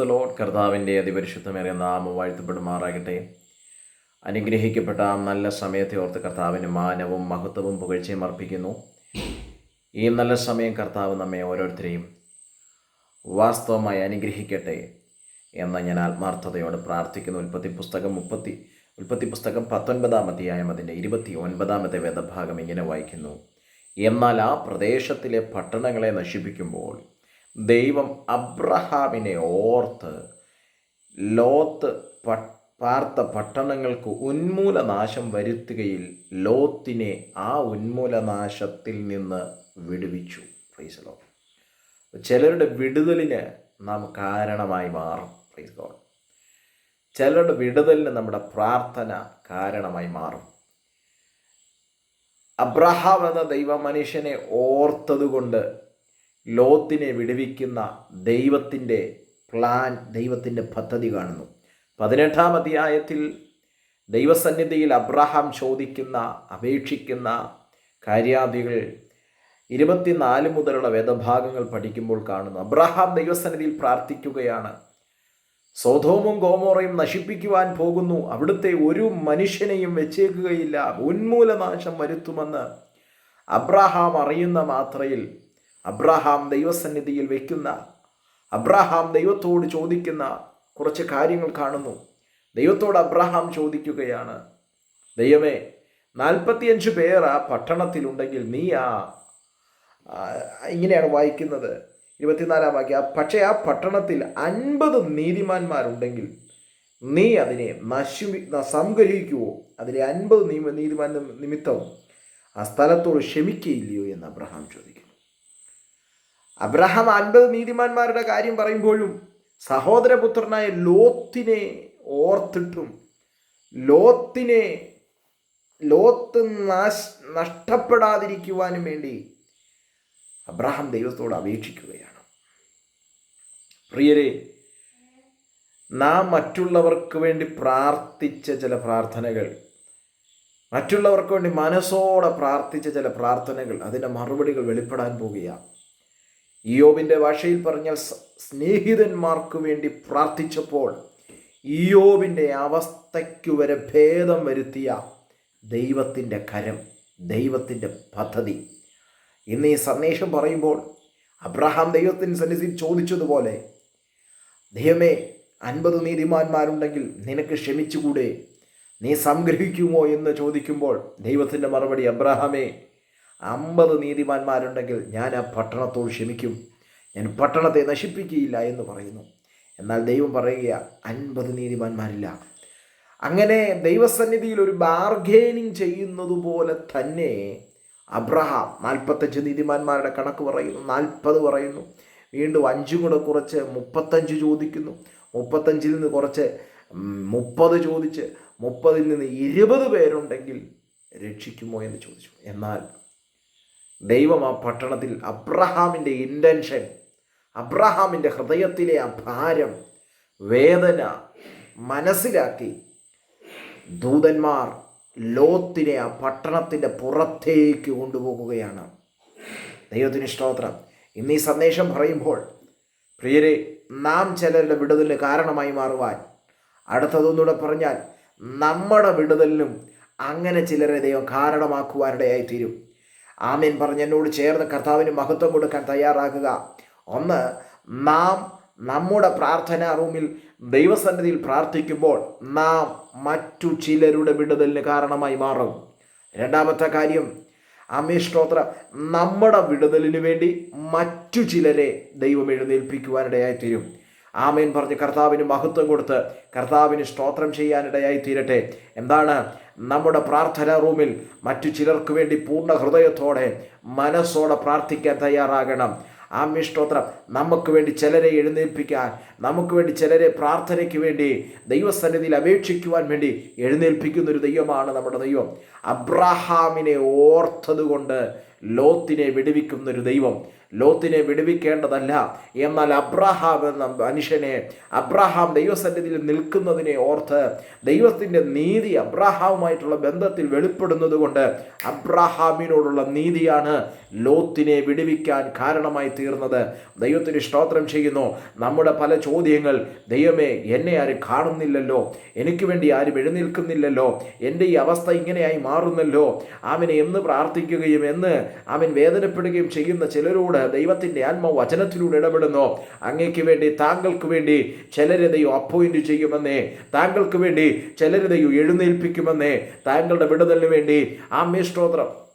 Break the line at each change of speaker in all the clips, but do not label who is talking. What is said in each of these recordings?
Load കർത്താവിന്റെ അതിപരിശുദ്ധമേറിയ നാമം വാഴ്ത്തപ്പെടുമാറാകട്ടെ. അനുഗ്രഹിക്കപ്പെട്ട നല്ല സമയത്തെ ഓർത്ത് കർത്താവിന് മാനവും മഹത്വവും പുകഴ്ചയും അർപ്പിക്കുന്നു. ഈ നല്ല സമയം കർത്താവ് നമ്മെ ഓരോരുത്തരെയും വാസ്തവമായി അനുഗ്രഹിക്കട്ടെ എന്ന് ഞാൻ ആത്മാർത്ഥതയോട് പ്രാർത്ഥിക്കുന്നു. ഉൽപ്പത്തി പുസ്തകം മുപ്പത്തി ഉൽപ്പത്തി പുസ്തകം പത്തൊൻപതാം അധ്യായം അതിന്റെ ഇരുപത്തി ഒൻപതാമത്തെ വേദഭാഗം ഇങ്ങനെ വായിക്കുന്നു. എന്നാൽ ആ പ്രദേശത്തിലെ പട്ടണങ്ങളെ നശിപ്പിക്കുമ്പോൾ ദൈവം അബ്രഹാമിനെ ഓർത്ത് ലോത്ത് പാർത്ത പട്ടണങ്ങൾക്ക് ഉന്മൂലനാശം വരുത്തുകയിൽ ലോത്തിനെ ആ ഉന്മൂലനാശത്തിൽ നിന്ന് വിടുവിച്ചു. പ്രൈസലോ ചിലരുടെ വിടുതലിന് നാം കാരണമായി മാറും. പ്രൈസ് ഗോഡ് ചിലരുടെ വിടുതലിന് നമ്മുടെ പ്രാർത്ഥന കാരണമായി മാറും. അബ്രഹാം എന്ന ദൈവ മനുഷ്യനെ ഓർത്തതുകൊണ്ട് ലോത്തിനെ വിടുവിക്കുന്ന ദൈവത്തിന്റെ പ്ലാൻ ദൈവത്തിന്റെ പദ്ധതി കാണുന്നു. പതിനെട്ടാം അധ്യായത്തിൽ ദൈവസന്നിധിയിൽ അബ്രഹാം ചോദിക്കുന്ന അപേക്ഷിക്കുന്ന കാര്യാദികൾ ഇരുപത്തിനാല് മുതലുള്ള വേദഭാഗങ്ങൾ പഠിക്കുമ്പോൾ കാണുന്നു. അബ്രഹാം ദൈവസന്നിധിയിൽ പ്രാർത്ഥിക്കുകയാണ്. സോധോമും ഗോമോറയും നശിപ്പിക്കുവാൻ പോകുന്നു. അവിടുത്തെ ഒരു മനുഷ്യനെയും വെച്ചേക്കുകയില്ല. ഉന്മൂലനാശം വരുത്തുമെന്ന് അബ്രഹാം അറിയുന്ന മാത്രയിൽ അബ്രഹാം ദൈവസന്നിധിയിൽ വയ്ക്കുന്ന അബ്രഹാം ദൈവത്തോട് ചോദിക്കുന്ന കുറച്ച് കാര്യങ്ങൾ കാണുന്നു. ദൈവത്തോട് അബ്രഹാം ചോദിക്കുകയാണ് ദൈവമേ നാൽപ്പത്തിയഞ്ച് പേർ ആ പട്ടണത്തിലുണ്ടെങ്കിൽ നീ ആ ഇങ്ങനെയാണ് വായിക്കുന്നത്. ഇരുപത്തിനാലാം വാക്യം പക്ഷേ ആ പട്ടണത്തിൽ അൻപത് നീതിമാന്മാരുണ്ടെങ്കിൽ നീ അതിനെ നശി സംഗ്രഹിക്കുവോ? അതിലെ അൻപത് നീ നീതിമാൻ നിമിത്തം ആ സ്ഥലത്തോട് ക്ഷമിക്കയില്ലയോ? എന്ന് അബ്രഹാം ചോദിക്കുന്നു. അബ്രഹാം അൻപത് നീതിമാന്മാരുടെ കാര്യം പറയുമ്പോഴും സഹോദരപുത്രനായ ലോത്തിനെ ഓർത്തിട്ടും ലോത്തിനെ ലോത്ത് നാശ് നഷ്ടപ്പെടാതിരിക്കുവാനും വേണ്ടി അബ്രഹാം ദൈവത്തോട് അപേക്ഷിക്കുകയാണ്. പ്രിയരെ നാം മറ്റുള്ളവർക്ക് വേണ്ടി പ്രാർത്ഥിച്ച ചില പ്രാർത്ഥനകൾ മറ്റുള്ളവർക്ക് വേണ്ടി മനസ്സോടെ പ്രാർത്ഥിച്ച ചില പ്രാർത്ഥനകൾ അതിന്റെ മറുപടികൾ വെളിപ്പെടാൻ പോവുകയാണ് ഇയോബിന്റെ ഭാഷയിൽ പറഞ്ഞാൽ സ്നേഹിതന്മാർക്ക് വേണ്ടി പ്രാർത്ഥിച്ചപ്പോൾ ഇയോബിന്റെ അവസ്ഥയ്ക്കു വരെ ഭേദം വരുത്തിയ ദൈവത്തിന്റെ കരം ദൈവത്തിന്റെ പദ്ധതി. ഇന്ന് ഈ സന്ദേശം പറയുമ്പോൾ അബ്രഹാം ദൈവത്തിന് സന്നിധി ചോദിച്ചതുപോലെ ദൈവമേ അൻപത് നീതിമാന്മാരുണ്ടെങ്കിൽ നിനക്ക് ക്ഷമിച്ചുകൂടെ നീ സംഗ്രഹിക്കുമോ എന്ന് ചോദിക്കുമ്പോൾ ദൈവത്തിന്റെ മറുപടി അബ്രഹാമേ അമ്പത് നീതിമാന്മാരുണ്ടെങ്കിൽ ഞാൻ ആ പട്ടണത്തോട് ക്ഷമിക്കും. ഞാൻ പട്ടണത്തെ നശിപ്പിക്കുകയില്ല എന്ന് പറയുന്നു. എന്നാൽ ദൈവം പറയുക അൻപത് നീതിമാന്മാരില്ല. അങ്ങനെ ദൈവസന്നിധിയിൽ ഒരു ബാർഗെയിനിങ് ചെയ്യുന്നതുപോലെ തന്നെ അബ്രഹാം നാൽപ്പത്തഞ്ച് നീതിമാന്മാരുടെ കണക്ക് പറയുന്നു നാൽപ്പത് പറയുന്നു. വീണ്ടും അഞ്ചും കൂടെ കുറച്ച് മുപ്പത്തഞ്ച് ചോദിക്കുന്നു. മുപ്പത്തഞ്ചിൽ നിന്ന് കുറച്ച് മുപ്പത് ചോദിച്ച് മുപ്പതിൽ നിന്ന് ഇരുപത് പേരുണ്ടെങ്കിൽ രക്ഷിക്കുമോ എന്ന് ചോദിച്ചു. എന്നാൽ ദൈവം ആ പട്ടണത്തിൽ അബ്രഹാമിന്റെ ഇന്റൻഷൻ അബ്രഹാമിന്റെ ഹൃദയത്തിലെ ആ ഭാരം വേദന മനസ്സിലാക്കി ദൂതന്മാർ ലോത്തിനെ ആ പട്ടണത്തിന്റെ പുറത്തേക്ക് കൊണ്ടുപോകുകയാണ്. ദൈവത്തിന് സ്തോത്രം. ഇന്ന് ഈ സന്ദേശം പറയുമ്പോൾ പ്രിയരെ നാം ചിലരുടെ വിടുതലിന് കാരണമായി മാറുവാൻ അടുത്തതൊന്നുകൂടെ പറഞ്ഞാൽ നമ്മുടെ വിടുതലിനും അങ്ങനെ ചിലരെ ദൈവം കാരണമാക്കുവാനിടയായി തീരും ആമേൻ പറഞ്ഞ് എന്നോട് ചേർന്ന് കർത്താവിന് മഹത്വം കൊടുക്കാൻ തയ്യാറാകുക. ഒന്ന് നാം നമ്മുടെ പ്രാർത്ഥനാ റൂമിൽ ദൈവസന്നിധിയിൽ പ്രാർത്ഥിക്കുമ്പോൾ നാം മറ്റു ചിലരുടെ വിടുതലിന് കാരണമായി മാറും. രണ്ടാമത്തെ കാര്യം അമീഷ്ട്രോത്ര നമ്മുടെ വിടുതലിന് വേണ്ടി മറ്റു ചിലരെ ദൈവം എഴുന്നേൽപ്പിക്കുവാനിടയായി തീരും. ആമേൻ പറഞ്ഞ് കർത്താവിന് മഹത്വം കൊടുത്ത് കർത്താവിന് സ്തോത്രം ചെയ്യാനിടയായി തീരട്ടെ. എന്താണ്? നമ്മുടെ പ്രാർത്ഥനാ റൂമിൽ മറ്റു ചിലർക്ക് വേണ്ടി പൂർണ ഹൃദയത്തോടെ മനസ്സോടെ പ്രാർത്ഥിക്കാൻ തയ്യാറാകണം. ആ സ്തോത്രം നമുക്ക് വേണ്ടി ചിലരെ എഴുന്നേൽപ്പിക്കാൻ നമുക്ക് വേണ്ടി ചിലരെ പ്രാർത്ഥനയ്ക്ക് വേണ്ടി ദൈവസന്നിധിയിൽ അപേക്ഷിക്കുവാൻ വേണ്ടി എഴുന്നേൽപ്പിക്കുന്ന ഒരു ദൈവമാണ് നമ്മുടെ ദൈവം. അബ്രഹാമിനെ ഓർത്തതുകൊണ്ട് ലോത്തിനെ വിടുവിക്കുന്ന ഒരു ദൈവം. ലോത്തിനെ വിടുവിക്കേണ്ടതല്ല. എന്നാൽ അബ്രഹാം എന്ന മനുഷ്യനെ അബ്രഹാം ദൈവസന്നിധിയിൽ നിൽക്കുന്നതിനെ ഓർത്ത് ദൈവത്തിന്റെ നീതി അബ്രഹാമുമായിട്ടുള്ള ബന്ധത്തിൽ വെളിപ്പെടുന്നത് കൊണ്ട് അബ്രഹാമിനോടുള്ള നീതിയാണ് ലോത്തിനെ വിടുവിക്കാൻ കാരണമായി തീർന്നത്. ദൈവത്തിന് സ്തോത്രം ചെയ്യുന്നു. നമ്മുടെ പല ചോദ്യങ്ങൾ ദൈവമേ എന്നെ ആരും കാണുന്നില്ലല്ലോ. എനിക്ക് വേണ്ടി ആരും എഴുന്നേൽക്കുന്നില്ലല്ലോ. എന്റെ ഈ അവസ്ഥ ഇങ്ങനെയായി മാറുന്നല്ലോ. അവനെ എന്ന് പ്രാർത്ഥിക്കുകയും എന്ന് അവൻ വേദനപ്പെടുകയും ചെയ്യുന്ന ചിലരോട് ദൈവത്തിന്റെ ആത്മ വചനത്തിലൂടെ ഇടപെടുന്നു. അങ്ങേക്ക് വേണ്ടി താങ്കൾക്ക് വേണ്ടി ചിലരെ ദൈവം അപ്പോയിന്റ് ചെയ്യുമെന്നേ താങ്കൾക്ക് വേണ്ടി ചിലരെ ദൈവം എഴുന്നേൽപ്പിക്കുമെന്നേ താങ്കളുടെ വിടുതലിന് വേണ്ടി. ആ സ്തോത്രം.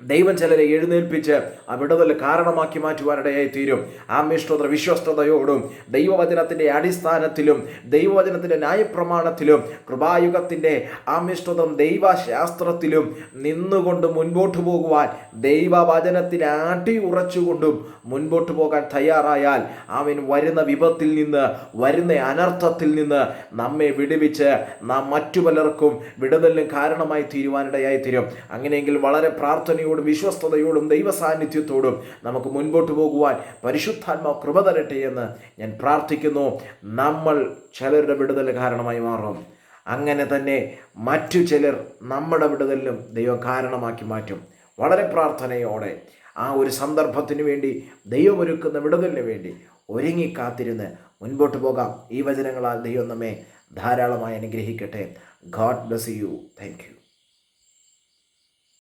ദൈവം ചിലരെ എഴുന്നേൽപ്പിച്ച് വിടുതൽ കാരണമാക്കി മാറ്റുവാനിടയായി തീരും. ആ മിഷ്ടത വിശ്വസ്തയോടും ദൈവവചനത്തിന്റെ അടിസ്ഥാനത്തിലും ദൈവവചനത്തിന്റെ ന്യായപ്രമാണത്തിലും കൃപായുഗത്തിന്റെ ആ മിഷ്ടതം ദൈവശാസ്ത്രത്തിലും നിന്നുകൊണ്ട് മുൻപോട്ട് പോകുവാൻ ദൈവവചനത്തിന് ആട്ടി ഉറച്ചുകൊണ്ടും മുൻപോട്ട് പോകാൻ തയ്യാറായാൽ അവൻ വരുന്ന വിപത്തിൽ നിന്ന് വരുന്ന അനർത്ഥത്തിൽ നിന്ന് നമ്മെ വിടുവിച്ച് നാം മറ്റു പലർക്കും വിടുതലിന് കാരണമായി തീരുവാനിടയായി തീരും. അങ്ങനെയെങ്കിൽ വളരെ പ്രാർത്ഥനയോടും വിശ്വസ്തയോടും ദൈവ സാന്നിധ്യത്തോടും നമുക്ക് മുൻപോട്ട് പോകുവാൻ പരിശുദ്ധാത്മാവ് കൃപ തരട്ടെ എന്ന് ഞാൻ പ്രാർത്ഥിക്കുന്നു. നമ്മൾ ചിലരുടെ വിടുതൽ കാരണമായി മാറും. അങ്ങനെ തന്നെ മറ്റു ചിലർ നമ്മുടെ വിടുതലിലും ദൈവം കാരണമാക്കി മാറ്റും. വളരെ പ്രാർത്ഥനയോടെ ആ ഒരു സന്ദർഭത്തിന് വേണ്ടി ദൈവമൊരുക്കുന്ന വിടുതലിന് വേണ്ടി ഒരുങ്ങി കാത്തിരുന്ന് മുൻപോട്ട് പോകാം. ഈ വചനങ്ങളാൽ ദൈവം നമ്മെ ധാരാളമായി അനുഗ്രഹിക്കട്ടെ. God bless you. Thank you.